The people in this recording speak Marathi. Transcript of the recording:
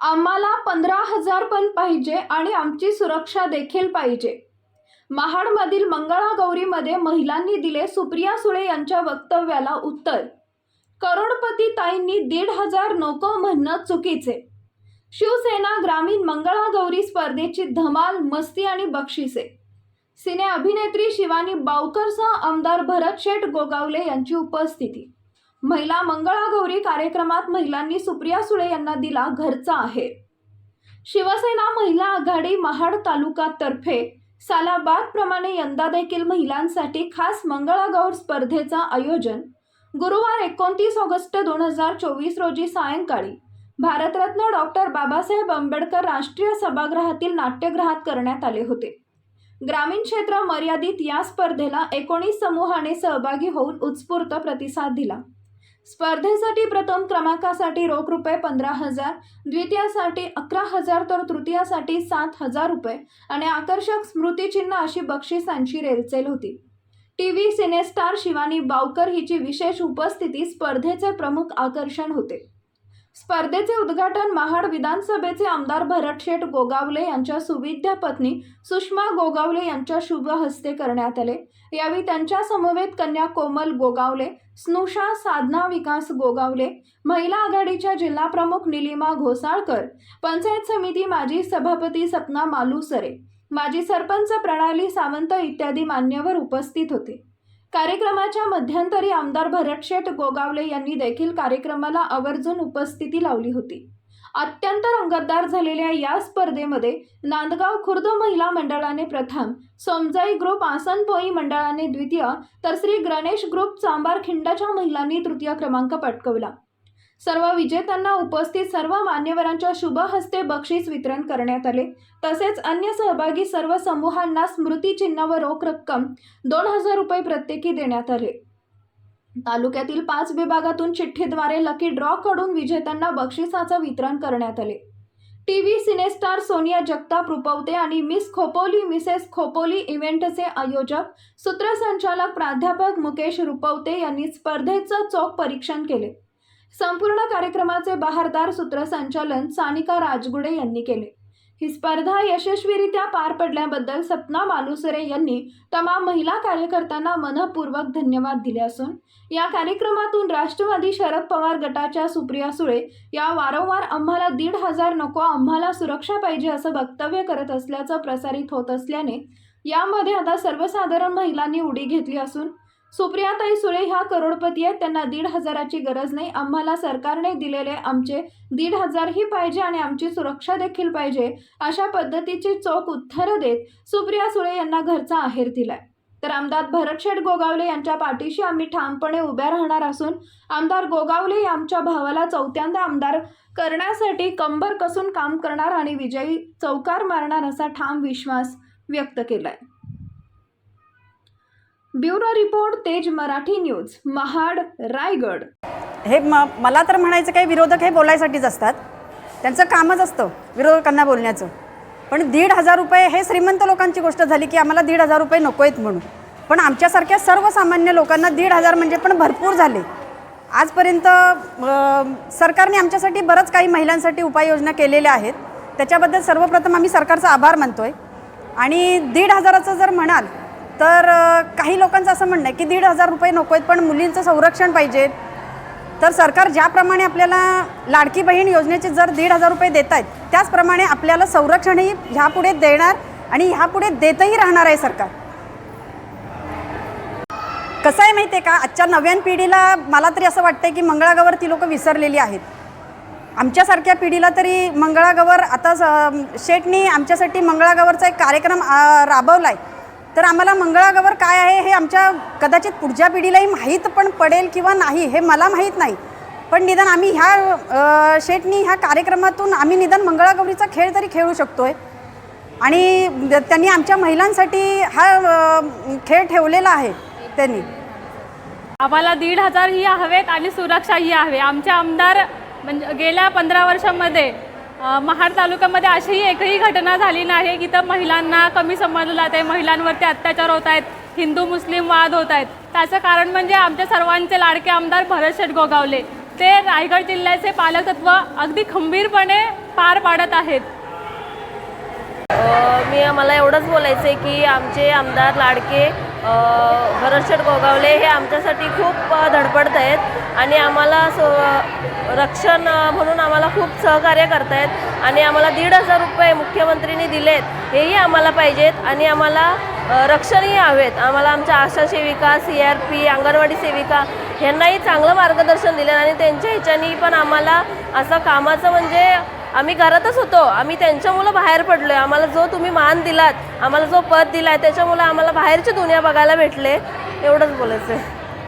आम्हाला पंधरा हजार पण पाहिजे आणि आमची सुरक्षा देखील पाहिजे. महाडमधील मंगळागौरीमध्ये महिलांनी दिले सुप्रिया सुळे यांच्या वक्तव्याला उत्तर. करोडपती ताईंनी दीड हजार नको म्हणणं चुकीचे. शिवसेना ग्रामीण मंगळागौरी स्पर्धेची धमाल मस्ती आणि बक्षिसे. सिने अभिनेत्री शिवानी बावकरसह आमदार भरत शेठ गोगावले यांची उपस्थिती. महिला मंगळागौरी कार्यक्रमात महिलांनी सुप्रिया सुळे यांना दिला घरचा आहे. शिवसेना महिला आघाडी महाड तालुका तर्फे सालाबाद प्रमाणे यंदा देखील महिलांसाठी खास मंगळागौर स्पर्धेचा आयोजन गुरुवार एकोणतीस ऑगस्ट दोन हजार चोवीस रोजी सायंकाळी भारतरत्न डॉक्टर बाबासाहेब आंबेडकर राष्ट्रीय सभागृहातील नाट्यगृहात करण्यात आले होते. ग्रामीण क्षेत्र मर्यादित या स्पर्धेला एकोणीस समूहाने सहभागी होऊन उत्स्फूर्त प्रतिसाद दिला. स्पर्धेसाठी प्रथम क्रमांकासाठी रोख रुपये पंधरा हजार द्वितीयासाठी अकरा हजार तर तृतीयासाठी सात हजार रुपये आणि आकर्षक स्मृतिचिन्ह अशी बक्षिसांची रेलचेल होती. T V cinestar Shivani Bavkar हिची विशेष उपस्थिती स्पर्धेचे प्रमुख आकर्षण होते. स्पर्धेचे उद्घाटन महाड विधानसभेचे आमदार भरत शेठ गोगावले यांच्या सुविद्या पत्नी सुषमा गोगावले यांच्या शुभ हस्ते करण्यात आले. यावेळी त्यांच्या समवेत कन्या कोमल गोगावले स्नुषा साधना विकास गोगावले महिला आघाडीच्या जिल्हाप्रमुख निलिमा घोसाळकर पंचायत समिती माजी सभापती सपना मालुसरे माजी सरपंच प्रणाली सावंत इत्यादी मान्यवर उपस्थित होते. कार्यक्रमाच्या मध्यंतरी आमदार भरतशेठ गोगावले यांनी देखील कार्यक्रमाला आवर्जून उपस्थिती लावली होती. अत्यंत रंगतदार झालेल्या या स्पर्धेमध्ये नांदगाव खुर्द महिला मंडळाने प्रथम सोमजाई ग्रुप आसनपोई मंडळाने द्वितीय तर श्री गणेश ग्रुप चांबार खिंडाच्या महिलांनी तृतीय क्रमांक पटकवला. सर्व विजेत्यांना उपस्थित सर्व मान्यवरांच्या शुभ हस्ते बक्षीस वितरण करण्यात आले. तसेच अन्य सहभागी सर्व समूहांना स्मृतिचिन्ह व रोख रक्कम दोन हजार रुपये प्रत्येकी देण्यात आले. तालुक्यातील पाच विभागातून चिठ्ठीद्वारे लकी ड्रॉ कडून विजेत्यांना बक्षिसाचं वितरण करण्यात आले. T V cinestar Sonia Jagtap Rupavate आणि मिस खोपोली मिसेस खोपोली इव्हेंटचे आयोजक सूत्रसंचालक प्राध्यापक मुकेश रुपवते यांनी स्पर्धेचं चोख परीक्षण केले. संपूर्ण कार्यक्रमाचे बहारदार सूत्रसंचालन सानिका राजगुडे यांनी केले. ही स्पर्धा यशस्वीरित्या पार पडल्याबद्दल सपना मालुसरे यांनी तमाम महिला कार्यकर्त्यांना मनपूर्वक धन्यवाद दिले असून या कार्यक्रमातून राष्ट्रवादी शरद पवार गटाच्या सुप्रिया सुळे या वारंवार आम्हाला दीड हजार नको आम्हाला सुरक्षा पाहिजे असं वक्तव्य करत असल्याचं प्रसारित होत असल्याने यामध्ये आता सर्वसाधारण महिलांनी उडी घेतली असून सुप्रियाताई सुळे ह्या करोडपती आहेत. त्यांना दीड हजाराची गरज नाही. आम्हाला सरकारने दिलेले आमचे दीड हजारही पाहिजे आणि आमची सुरक्षा देखील पाहिजे अशा पद्धतीची चोख उत्तरं देत सुप्रिया सुळे यांना घरचा आहेर दिलाय. तर आमदार भरतशेठ गोगावले यांच्या पाठीशी आम्ही ठामपणे उभ्या राहणार असून आमदार गोगावले आमच्या भावाला चौथ्यांदा आमदार करण्यासाठी कंबर कसून काम करणार आणि विजयी चौकार मारणार असा ठाम विश्वास व्यक्त केलाय. ब्युरो रिपोर्ट तेज मराठी न्यूज महाड रायगड. हे म मला तर म्हणायचं काही विरोधक हे बोलायसाठीच असतात. त्यांचं कामच असतं विरोधकांना बोलण्याचं. पण दीड हजार रुपये हे श्रीमंत लोकांची गोष्ट झाली की आम्हाला दीड हजार रुपये नको आहेत म्हणून. पण आमच्यासारख्या सर्वसामान्य लोकांना दीड हजार म्हणजे पण भरपूर झाले. आजपर्यंत सरकारने आमच्यासाठी बरंच काही महिलांसाठी उपाययोजना केलेल्या आहेत. त्याच्याबद्दल सर्वप्रथम आम्ही सरकारचा आभार मानतो आहे आणि दीड हजाराचं जर म्हणाल तर काही लोकांचं असं म्हणणं आहे की दीड हजार रुपये नको आहेत पण मुलींचं संरक्षण पाहिजे. तर सरकार ज्याप्रमाणे आपल्याला लाडकी बहीण योजनेचे जर दीड हजार रुपये देत आहेत त्याचप्रमाणे आपल्याला संरक्षणही ह्यापुढे देणार आणि ह्यापुढे देतही राहणार आहे सरकार. कसं आहे माहिती आहे का? आजच्या नव्यान पिढीला मला तरी असं वाटतं की मंगळागौर ती लोक विसरलेली आहेत. आमच्यासारख्या पिढीला तरी मंगळागौर आता स- आमच्यासाठी मंगळागौरचा एक कार्यक्रम राबवला आहे तर आम्हाला मंगळागौर काय आहे हे आमच्या कदाचित पुढच्या पिढीलाही माहीत पण पडेल किंवा नाही हे मला माहीत नाही. पण निदान आम्ही ह्या शेटनी शेठनी ह्या कार्यक्रमातून आम्ही निदान मंगळागौरीचा खेळ तरी खेळू शकतो आहे आणि त्यांनी आमच्या महिलांसाठी हा खेळ ठेवलेला आहे त्यांनी. आम्हाला दीड हजार ही हवेत आणि सुरक्षा ही हवे. आमचे आमदार म्हणजे गेल्या पंधरा वर्षामध्ये महाड तालुक्यामध्ये अशीही एकही घटना झाली नाही. की तर महिलांना कमी समजलं जात आहे. महिलांवरती अत्याचार होत आहेत. हिंदू मुस्लिम वाद होत आहेत. त्याचं कारण म्हणजे आमच्या सर्वांचे लाडके आमदार भरत शेठ गोगावले. ते रायगड जिल्ह्याचे पालकत्व अगदी खंबीरपणे पार पाडत आहेत. मी मला एवढंच बोलायचं आहे की आमचे आमदार लाडके भरतशेठ गोगावले हे आमच्यासाठी खूप धडपडत आहेत आणि आम्हाला सो रक्षण म्हणून आम्हाला खूप सहकार्य करत आहेत आणि आम्हाला दीड हजार रुपये मुख्यमंत्र्यांनी दिलेत हेही आम्हाला पाहिजेत आणि आम्हाला रक्षणही हवेत. आम्हाला आमच्या आशा सेविका सी आर पी अंगणवाडी सेविका ह्यांनाही चांगलं मार्गदर्शन दिलं आणि त्यांच्या ह्याच्यानी पण आम्हाला असं कामाचं म्हणजे आम्ही घरातच होतो. आम्ही त्यांच्यामुळं बाहेर पडलो आहे आम्हाला जो तुम्ही मान दिलात आम्हाला जो पद दिला आहे त्याच्यामुळं आम्हाला बाहेरची दुनिया बघायला भेटले. एवढंच बोलायचं आहे